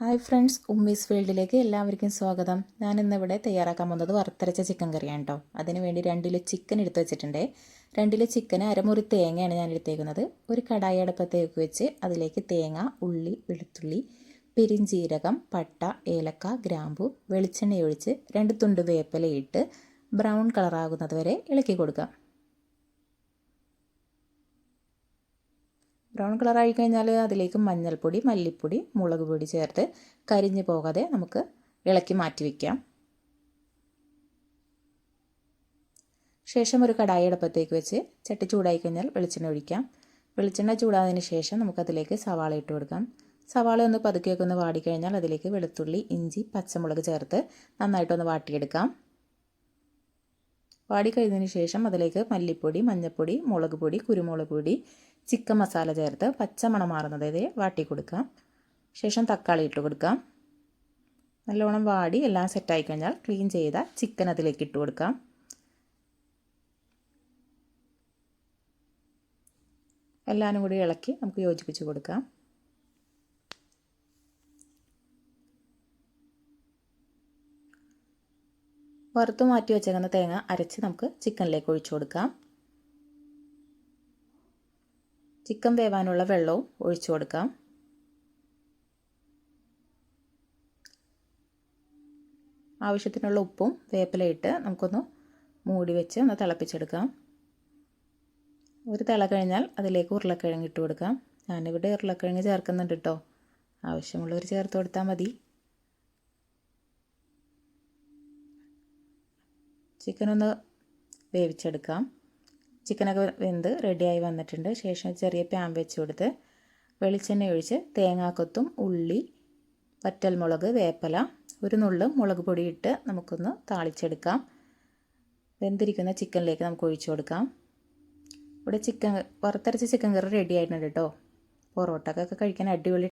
Hi friends Ummis ഫീൽഡിലേക്ക് എല്ലാവർക്കും സ്വാഗതം. ഞാൻ ഇന്നിവിടെ തയ്യാറാക്കാൻ പോകുന്നത് വറുത്തരച്ച ചിക്കൻ കറിയാണ് കേട്ടോ അതിന് വേണ്ടി രണ്ട് ചിക്കൻ എടുത്ത് വെച്ചിട്ടുണ്ട്. രണ്ട് കിലോ ചിക്കന് അരമുറി തേങ്ങയാണ് ഞാൻ എടുത്തേക്കുന്നത്. ഒരു കടായി അടുപ്പത്തേക്ക് വെച്ച് അതിലേക്ക് തേങ്ങ ഉള്ളി വെളുത്തുള്ളി പെരിഞ്ചീരകം പട്ട ഏലക്ക ഗ്രാമ്പു വെളിച്ചെണ്ണ ഒഴിച്ച് രണ്ട് തുണ്ട് വേപ്പിലയിട്ട് ബ്രൗൺ കളറാകുന്നത് വരെ ഇളക്കി കൊടുക്കാം. ബ്രൗൺ കളർ ആയി കഴിഞ്ഞാൽ അതിലേക്ക് മഞ്ഞൾപ്പൊടി മല്ലിപ്പൊടി മുളക് പൊടി ചേർത്ത് കരിഞ്ഞു പോകാതെ നമുക്ക് ഇളക്കി മാറ്റി വയ്ക്കാം ശേഷം ഒരു കടായി അടുപ്പത്തേക്ക് വെച്ച് ചട്ടി ചൂടായി കഴിഞ്ഞാൽ വെളിച്ചെണ്ണ ഒഴിക്കാം. വെളിച്ചെണ്ണ ചൂടായതിന് ശേഷം നമുക്കതിലേക്ക് സവാള ഇട്ട് കൊടുക്കാം. സവാള ഒന്ന് പതുക്കിയൊക്കെ ഒന്ന് വാടിക്കഴിഞ്ഞാൽ അതിലേക്ക് വെളുത്തുള്ളി ഇഞ്ചി പച്ചമുളക് ചേർത്ത് നന്നായിട്ടൊന്ന് വാട്ടിയെടുക്കാം. വാടിക്കഴിഞ്ഞതിന് ശേഷം അതിലേക്ക് മല്ലിപ്പൊടി മഞ്ഞൾപ്പൊടി മുളക് പൊടി കുരുമുളക് പൊടി ചിക്കൻ മസാല ചേർത്ത് പച്ചമണം മാറുന്നത് വരെ വാട്ടി കൊടുക്കാം. ശേഷം തക്കാളി ഇട്ട് കൊടുക്കാം. നല്ലോണം വാടി എല്ലാം സെറ്റായി കഴിഞ്ഞാൽ ക്ലീൻ ചെയ്ത ചിക്കൻ അതിലേക്ക് ഇട്ട് കൊടുക്കാം. എല്ലാവരും കൂടി ഇളക്കി നമുക്ക് യോജിപ്പിച്ച് കൊടുക്കാം. വറുത്ത് മാറ്റി വെച്ചേക്കുന്ന തേങ്ങ അരച്ച് നമുക്ക് ചിക്കനിലേക്ക് ഒഴിച്ചു കൊടുക്കാം. ചിക്കൻ വേവാനുള്ള വെള്ളവും ഒഴിച്ചു കൊടുക്കാം. ആവശ്യത്തിനുള്ള ഉപ്പും വേപ്പിലയിട്ട് നമുക്കൊന്ന് മൂടി വെച്ച് ഒന്ന് തിളപ്പിച്ചെടുക്കാം. ഒരു തിള കഴിഞ്ഞാൽ അതിലേക്ക് ഉരുളക്കിഴങ്ങ് ഇട്ട് കൊടുക്കാം. ഞാനിവിടെ ഉരുളക്കിഴങ്ങ് ചേർക്കുന്നുണ്ട് കേട്ടോ ആവശ്യമുള്ളവർ ചേർത്ത് കൊടുത്താൽ മതി. ചിക്കനൊന്ന് വേവിച്ചെടുക്കാം. ചിക്കനൊക്കെ വെന്ത് റെഡിയായി വന്നിട്ടുണ്ട്. ശേഷം ചെറിയ പാൻ വെച്ച് കൊടുത്ത് വെളിച്ചെണ്ണ ഒഴിച്ച് തേങ്ങാക്കൊത്തും ഉള്ളി വറ്റൽമുളക് വേപ്പല ഒരു നുള്ളു മുളക് പൊടി ഇട്ട് നമുക്കൊന്ന് താളിച്ചെടുക്കാം. വെന്തിരിക്കുന്ന ചിക്കനിലേക്ക് നമുക്ക് ഒഴിച്ചു കൊടുക്കാം. ഇവിടെ ചിക്കൻ വറുത്തരച്ച ചിക്കൻ കറി റെഡി ആയിട്ടുണ്ട് കേട്ടോ പൊറോട്ടക്കൊക്കെ കഴിക്കാൻ അടിപൊളി